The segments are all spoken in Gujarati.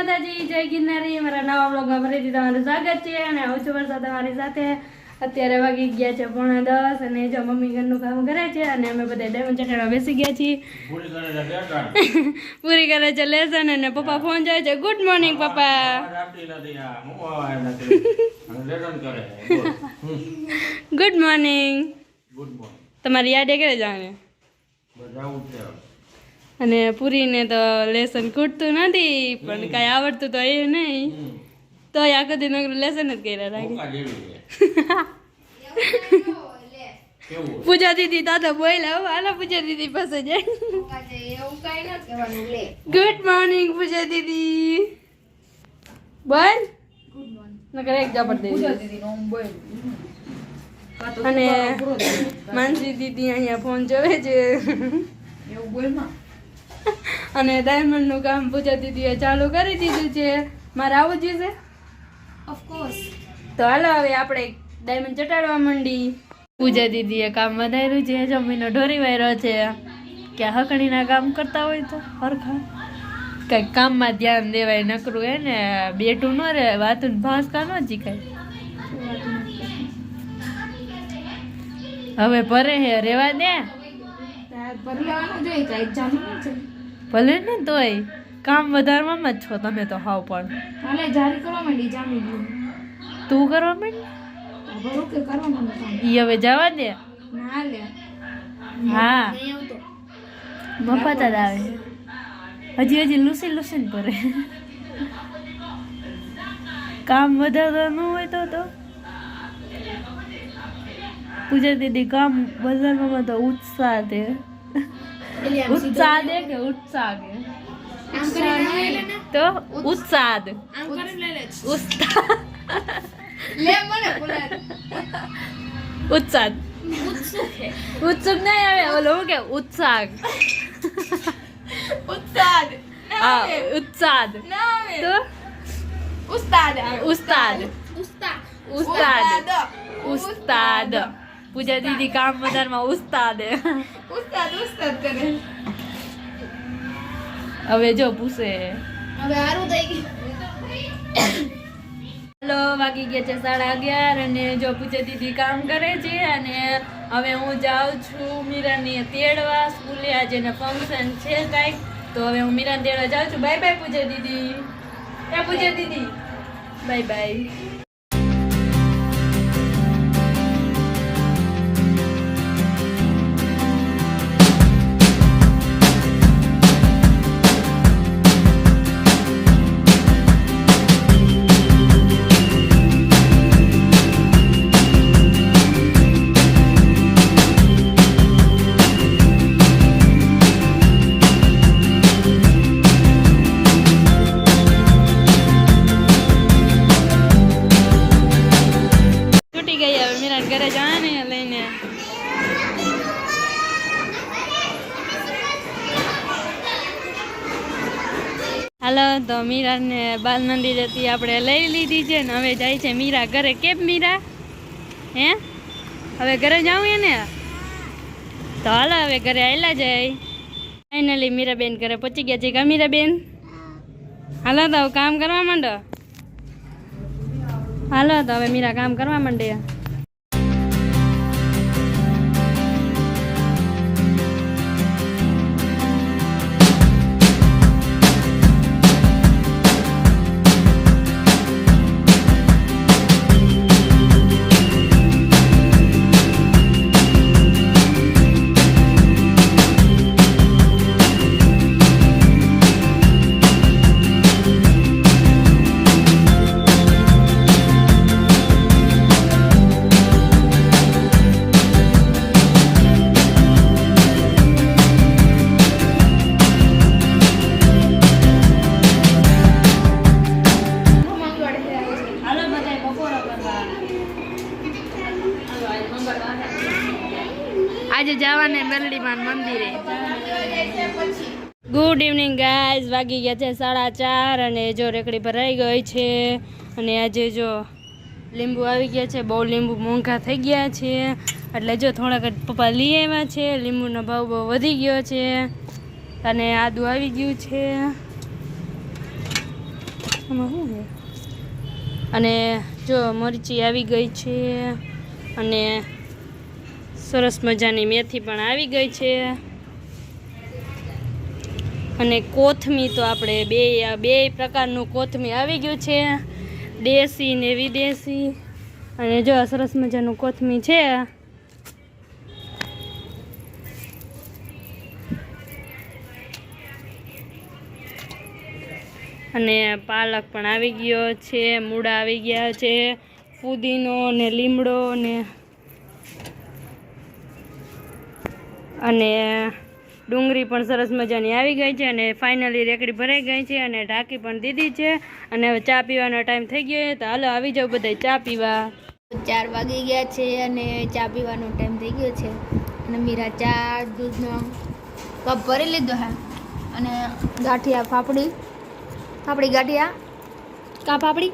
માતાજી જય ગિરનારી. મારા નવા બ્લોગમાં ફરીથી તમારું સ્વાગત છે અને આવું છું વરસાદ તમારી સાથે. અત્યારે વાગી ગયા છે પોણા દસ અને જો મમ્મી ઘરનું કામ કરે છે અને અમે બધા ડાયમંડ ચટાડવા બેસી ગયા છીએ. પૂરી કરે છે કરે લેસન અને પપ્પા ફોન જાય છે ગુડ મોર્નિંગ પપ્પા. કરે. ગુડ મોર્નિંગ તમારી યાદ કરે જાણે બસ આવું જ છે હવે. અને પૂરીને તો લેસન ખૂટતું નથી પણ કાંઈ આવડતું તો એ નહીં. તો આખો દિન લેસન જ કર્યા રાખે. પૂજા દીદી દાદા બોલ્યા હો હાલો પૂજા દીદી પાસે જાય. ગુડ મોર્નિંગ પૂજા દીદી. બોલ. નકર એક જબર દે અને માનસી દીદી અહીંયા ફોન જોવે છે. અને ડાયમંડનું કામ પૂજા દીદીએ ચાલુ કરી દીધું છે. મારે આવું જોઈશે તો હાલો હવે આપણે ડાયમંડ ચટાડવા માંડી. પૂજા દીદીએ કામ વધાર્યું છે. જમીનો ઢોરી વાયરો છે. કે હકડીના કામ કરતા હોય તો? હરખા. કંઈક કામમાં ધ્યાન દેવાય નકરું હે ને. બેઠું ન રહે વાતું ભાસકા ન જીકાય હવે ભરે હે રેવા દે. ભલે ને તોય કામ વધારવામાં જ છો તમે તો હાવ પણ. તું કરવા માંડ? ઈ હવે જવા દે. હા. મફત જ આવે. હજી હજી લૂસી લૂસીને ભરે. કામ વધારવાનું હોય તો તો. પૂજા દીદી કામ વધારવામાં તો ઉત્સાહ દે ઉત્સાહ દે કે ઉત્સાહ કે? તો ઉત્સાહ ઉત્સાહ. ઉત્સુક નહીં આવે. ઓલો કે ઉત્સાહ. ઉત્સાદ ઉત્સાહ તો? ઉસ્તાદ ઉસ્તાદ ઉસ્તાદ પૂજા દીદી કામ વધારમાં ઉસ્તાદ. હવે જો પૂછે. હેલો વાગી ગયા છે સાડા અગિયાર અને જો પૂજા દીદી કામ કરે છે અને હવે હું જાઉં છું મીરાને તેડવા સ્કૂલે. આજે એને ફંક્શન છે કાંઈક. તો હવે હું મીરાને તેડવા જાઉં છું. બાય બાય પૂજા દીદી. એ પૂજા દીદી. બાય બાય હાલો, તો મીરાને બાલ મંદિરેથી આપણે લઈ લીધી છે ને હવે જાય છે મીરા ઘરે. કેમ મીરા? હે? હવે ઘરે જાઉં ને તો હાલો, હવે ઘરે આવેલા જાય ફાઇનલી મીરાબેન ઘરે પહોંચી ગયા છે કા મીરાબેન? હાલો, તો કામ કરવા માંડો? હાલો, તો હવે મીરા કામ કરવા માંડે. જવાને મેલડીમાન મંદિરે. ગુડ ઇવનિંગ ગાઈઝ વાગી ગયા છે સાડા ચાર અને જો રેકડી ભરાઈ ગઈ છે અને આજે જો લીંબુ આવી ગયા છે. બહુ લીંબુ મોંઘા થઈ ગયા છે. એટલે જો થોડાક પપ્પા લઈ આવ્યા છે. લીંબુનો ભાવ બહુ વધી ગયો છે અને આદુ આવી ગયું છે? અને જો મરચી આવી ગઈ છે અને સરસ મજાની મેથી પણ આવી ગઈ છે. અને કોથમી તો આપણે બે બે પ્રકારનું કોથમી આવી ગયું છે. દેશી ને વિદેશી. અને જો સરસ મજાનું કોથમી છે. અને પાલક પણ આવી ગયો છે, મૂળા આવી ગયા છે, ફુદીનો ને લીમડો ને અને ડુંગળી પણ સરસ મજાની આવી ગઈ છે અને ફાઇનલી રેકડી ભરાઈ ગઈ છે અને ઢાંકી પણ દીધી છે. અને હવે ચા પીવાનો ટાઈમ થઈ ગયો છે તો હાલો આવી જાવ બધા ચા પીવા. ચાર વાગી ગયા છે અને ચા પીવાનો ટાઈમ થઈ ગયો છે. અને મીરા ચા, દૂધનો કપ ભરી લીધો હા. અને ગાંઠિયા ફાફડી. ફાફડી ગાંઠિયા? કા ફાફડી?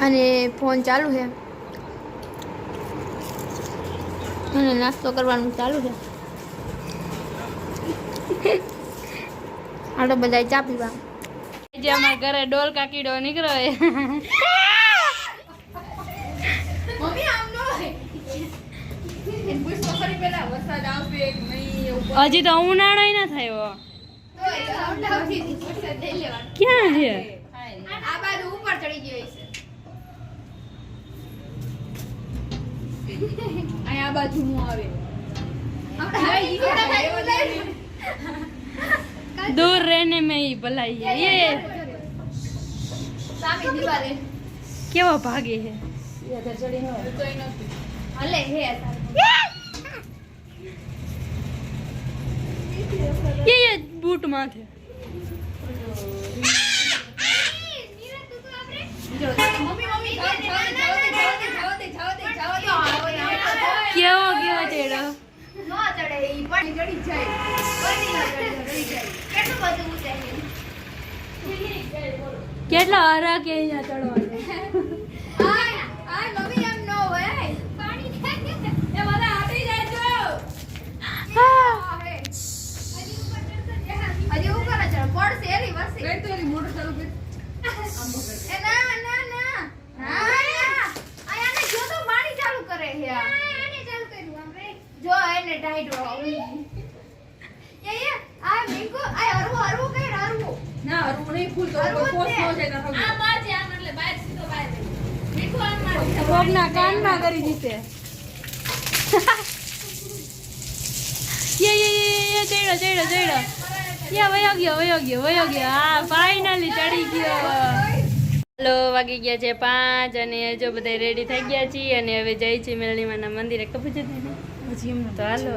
અને ફોન ચાલુ છે. અને નાસ્તો કરવાનું ચાલુ છે. આટલો બધા ચા પીવા. જે અમારા ઘરે ડોલ કાકીડો નીકળ્યો એ. મમ્મી આમ નો એને પૂછતો ખરી પેલા વરસાદ આવશે કે નહીં એવું હજી તો ઉનાળો ના થયો. ક્યાં છે? આ બાજુ ઉપર ચડી ગયો છે અહીંયા આ બાજુ હું આવે दूर रहने में ही भलाई है ये સામે દિવાલે કેવો ભાગે છે હલે હે ये ये बूट माथे મમ્મી મમ્મી ચડે ઈ પણ ચડી જાય. જાય. કેટલું બધું ઉતરે કેટલા કે અહીંયા ચડવાનો આય આય મમ્મી એમ નો હોય પાણી એ બધા આટી જાય જો હજી ઉપર ચડ પડશે એલી વર્ષે કઈ તો એલી મોટર ચાલુ કર એ ના ના ના હા આયાને જો તો પાણી ચાલુ કરે છે આ આને ચાલુ કર્યું આપણે જો એને ટાઈટ વાળો એ એ આ મિંકો આ હરવો હરવો કઈ હરવો ના હરવું નહીં ફૂલ તો હરવો પોસ્ટ છે. નો જાય ના આ મારજે આમ એટલે બહાર સીધો બહાર મીઠો આમ મારજે કોકના કાનમાં કરી દીધે. યે યે યે યે ચડ્યો ચડ્યો ચડ્યો. યા વયો ગયો વયો ગયો વયો ગયો. હા ફાઇનલી ચડી ગયો. હલો વાગી ગયા છે પાંચ અને જો બધા રેડી થઈ ગયા છીએ અને હવે જઈ છીએ મેળણીમાના મંદિરે. ખબર છે પછી એમ તો હાલો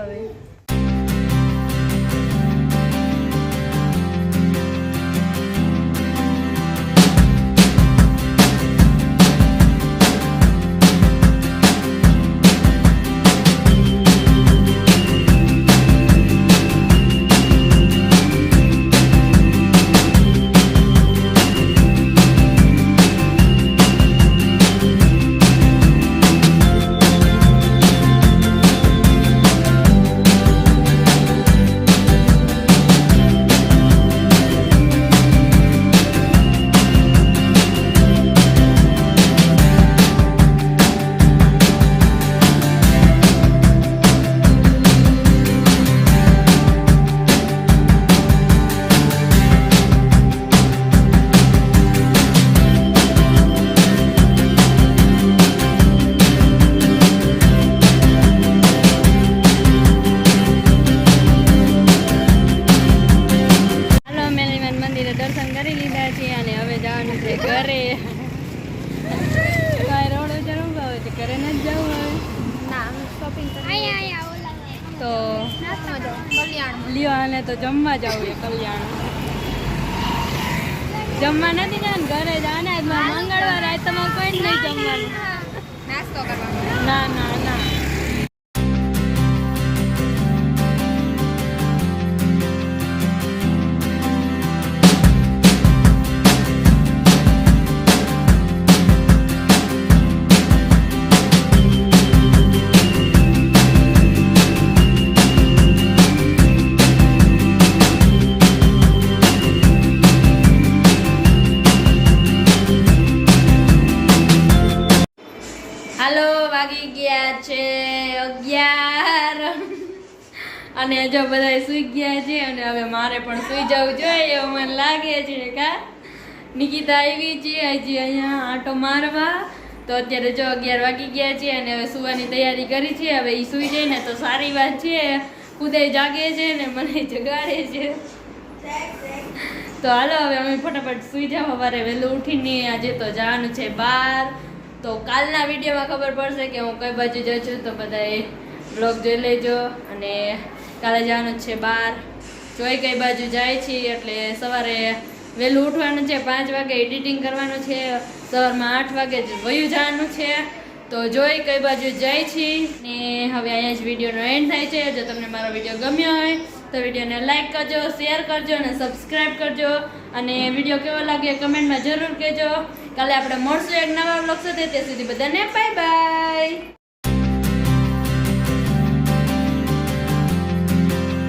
લ્યો આને તો જમવા જવું છે કલ્યાણ. જમવા નથી ને ઘરે જવાના મંગળવાર આજ તમારે કોઈ નહીં જમવાનું. નાસ્તો કરવાનો. ના ના ના. અને જો બધા સુઈ ગયા છે અને હવે મારે પણ સુઈ જવું જોઈએ એવું મને લાગે છે કા? નિકિતા આવી છે, હજી અહીંયા આંટો મારવા. તો અત્યારે જો અગિયાર વાગી ગયા છે અને હવે સુવાની તૈયારી કરી છે, હવે એ સુઈ જાય ને તો સારી વાત છે. ખુદે જાગે છે ને મને જગાડે છે. તો હાલો હવે અમે ફટાફટ સુઈ જાવ સવારે વહેલું ઉઠીને આજે તો જવાનું છે બહાર. તો કાલના વિડીયોમાં ખબર પડશે કે હું કઈ બાજુ જાઉં છું. તો બધાએ બ્લોગ જોઈ લેજો અને કાલે જવાનું છે બહાર જોઈ કઈ બાજુ જાય છે, એટલે સવારે વહેલું ઉઠવાનું છે, પાંચ વાગે એડિટિંગ કરવાનું છે, સવારમાં આઠ વાગે વયું જવાનું છે. તો જોઈ કઈ બાજુ જાય છે ને હવે અહીંયા જ વિડીયોનો એન્ડ થાય છે. જો તમને મારો વીડિયો ગમ્યો હોય તો વિડીયોને લાઇક કરજો શેર કરજો અને સબસ્ક્રાઈબ કરજો. અને વીડિયો કેવો લાગ્યો કમેન્ટમાં જરૂર કહેજો. કાલે આપણે મળશું એક નવા બ્લોગ સાથે. ત્યાં સુધી બધાને બાય બાય